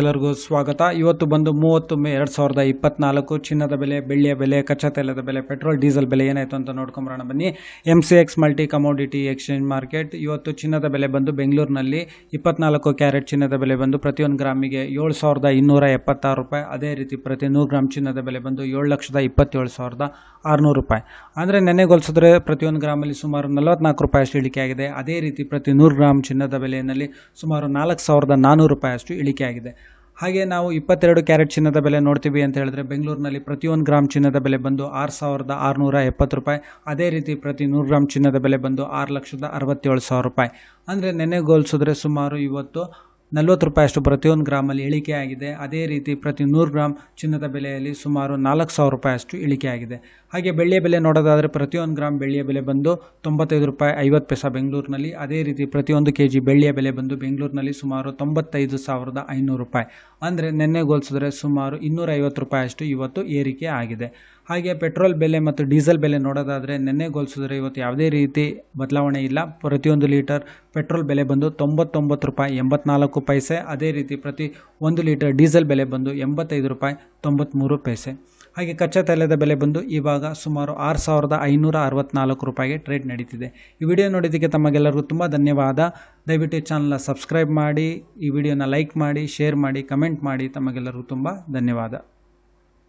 ಎಲ್ಲರಿಗೂ ಸ್ವಾಗತ. ಇವತ್ತು ಬಂದು ಮೂವತ್ತು ಮೇ ಎರಡು ಸಾವಿರದ ಇಪ್ಪತ್ನಾಲ್ಕು, ಚಿನ್ನದ ಬೆಲೆ, ಬೆಳ್ಳಿಯ ಬೆಲೆ, ಕಚ್ಚಾ ತೈಲದ ಬೆಲೆ, ಪೆಟ್ರೋಲ್, ಡೀಸೆಲ್ ಬೆಲೆ ಏನಾಯಿತು ಅಂತ ನೋಡ್ಕೊಂಬರೋಣ ಬನ್ನಿ. M C X multi commodity exchange market ಇವತ್ತು ಚಿನ್ನದ ಬೆಲೆ ಬಂದು ಬೆಂಗಳೂರಿನಲ್ಲಿ ಇಪ್ಪತ್ನಾಲ್ಕು ಕ್ಯಾರೆಟ್ ಚಿನ್ನದ ಬೆಲೆ ಬಂದು ಪ್ರತಿಯೊಂದು ಗ್ರಾಮಿಗೆ ಏಳು ಸಾವಿರದ ಇನ್ನೂರ ಎಪ್ಪತ್ತಾರು ರೂಪಾಯಿ. ಅದೇ ರೀತಿ ಪ್ರತಿ ನೂರು ಗ್ರಾಮ್ ಚಿನ್ನದ ಬೆಲೆ ಬಂದು ಏಳು ಲಕ್ಷದ ಇಪ್ಪತ್ತೇಳು ಸಾವಿರದ ಆರುನೂರು ರೂಪಾಯಿ. ಅಂದರೆ ನೆನೆಗೊಲಿಸಿದ್ರೆ ಪ್ರತಿಯೊಂದು ಗ್ರಾಮಲ್ಲಿ ಸುಮಾರು ನಲವತ್ನಾಲ್ಕು ರೂಪಾಯಿ ಅಷ್ಟು ಇಳಿಕೆ ಆಗಿದೆ. ಅದೇ ರೀತಿ ಪ್ರತಿ ನೂರು ಗ್ರಾಮ್ ಚಿನ್ನದ ಬೆಲೆಯಲ್ಲಿ ಸುಮಾರು ನಾಲ್ಕು ಸಾವಿರದ ನಾನ್ನೂರು ರೂಪಾಯಿ ಅಷ್ಟು ಇಳಿಕೆ ಆಗಿದೆ. ಹಾಗೆ ನಾವು ಇಪ್ಪತ್ತೆರಡು ಕ್ಯಾರೆಟ್ ಚಿನ್ನದ ಬೆಲೆ ನೋಡ್ತೀವಿ ಅಂತ ಹೇಳಿದ್ರೆ ಬೆಂಗಳೂರಿನಲ್ಲಿ ಪ್ರತಿಯೊಂದು ಗ್ರಾಮ್ ಚಿನ್ನದ ಬೆಲೆ ಬಂದು ಆರು ಸಾವಿರದ ಆರುನೂರ ಎಪ್ಪತ್ತು ರೂಪಾಯಿ. ಅದೇ ರೀತಿ ಪ್ರತಿ ನೂರು ಗ್ರಾಮ್ ಚಿನ್ನದ ಬೆಲೆ ಬಂದು ಆರು ಲಕ್ಷದ ಅರವತ್ತೇಳು ಸಾವಿರ ರೂಪಾಯಿ. ಅಂದರೆ ನೆನೆಗೋಲಿಸಿದ್ರೆ ಸುಮಾರು ಇವತ್ತು ನಲ್ವತ್ತು ರೂಪಾಯಿ ಅಷ್ಟು ಪ್ರತಿಯೊಂದು ಗ್ರಾಮಲ್ಲಿ ಇಳಿಕೆ ಆಗಿದೆ. ಅದೇ ರೀತಿ ಪ್ರತಿ ನೂರು ಗ್ರಾಮ್ ಚಿನ್ನದ ಬೆಲೆಯಲ್ಲಿ ಸುಮಾರು ನಾಲ್ಕು ಸಾವಿರ ರೂಪಾಯಿ ಅಷ್ಟು ಇಳಿಕೆ ಆಗಿದೆ. ಹಾಗೆ ಬೆಳ್ಳಿಯ ಬೆಲೆ ನೋಡೋದಾದರೆ ಪ್ರತಿಯೊಂದು ಗ್ರಾಮ್ ಬೆಳ್ಳಿಯ ಬೆಲೆ ಬಂದು ತೊಂಬತ್ತೈದು ರೂಪಾಯಿ ಐವತ್ತು ಪೈಸಾ ಬೆಂಗಳೂರಿನಲ್ಲಿ. ಅದೇ ರೀತಿ ಪ್ರತಿಯೊಂದು ಕೆ ಜಿ ಬೆಳ್ಳಿಯ ಬೆಲೆ ಬಂದು ಬೆಂಗಳೂರಿನಲ್ಲಿ ಸುಮಾರು ತೊಂಬತ್ತೈದು ಸಾವಿರದ ಐನೂರು ರೂಪಾಯಿ. ಅಂದರೆ ನಿನ್ನೆ ಗೋಲಿಸಿದ್ರೆ ಸುಮಾರು ಇನ್ನೂರ ಐವತ್ತು ರೂಪಾಯಿಯಷ್ಟು ಇವತ್ತು ಏರಿಕೆ ಆಗಿದೆ. ಹಾಗೆ ಪೆಟ್ರೋಲ್ ಬೆಲೆ ಮತ್ತು ಡೀಸೆಲ್ ಬೆಲೆ ನೋಡೋದಾದರೆ ನಿನ್ನೆ ಗೋಲಿಸಿದ್ರೆ ಇವತ್ತು ಯಾವುದೇ ರೀತಿ ಬದಲಾವಣೆ ಇಲ್ಲ. ಪ್ರತಿಯೊಂದು ಲೀಟರ್ ಪೆಟ್ರೋಲ್ ಬೆಲೆ ಬಂದು ತೊಂಬತ್ತೊಂಬತ್ತು ರೂಪಾಯಿ ಎಂಬತ್ನಾಲ್ಕು ಪೈಸೆ, ಅದೇ ರೀತಿ ಪ್ರತಿ ಒಂದು ಲೀಟರ್ ಡೀಸೆಲ್ ಬೆಲೆ ಬಂದು ಎಂಬತ್ತೈದು ರೂಪಾಯಿ ತೊಂಬತ್ತ್ಮೂರು ಪೈಸೆ. ಹಾಗೆ ಕಚ್ಚಾ ತೈಲದ ಬೆಲೆ ಬಂದು ಇವಾಗ ಸುಮಾರು ಆರು ಸಾವಿರದ ಐನೂರ ಅರವತ್ನಾಲ್ಕು ರೂಪಾಯಿಗೆ ಟ್ರೇಡ್ ನಡೀತಿದೆ. ಈ ವಿಡಿಯೋ ನೋಡಿದ್ದಕ್ಕೆ ತಮಗೆಲ್ಲರಿಗೂ ತುಂಬ ಧನ್ಯವಾದ. ದಯವಿಟ್ಟು ಚಾನಲ್ನ ಸಬ್ಸ್ಕ್ರೈಬ್ ಮಾಡಿ, ಈ ವಿಡಿಯೋನ ಲೈಕ್ ಮಾಡಿ ಶೇರ್ ಮಾಡಿ ಕಮೆಂಟ್ ಮಾಡಿ ತಮಗೆಲ್ಲರಿಗೂ ತುಂಬ ಧನ್ಯವಾದ.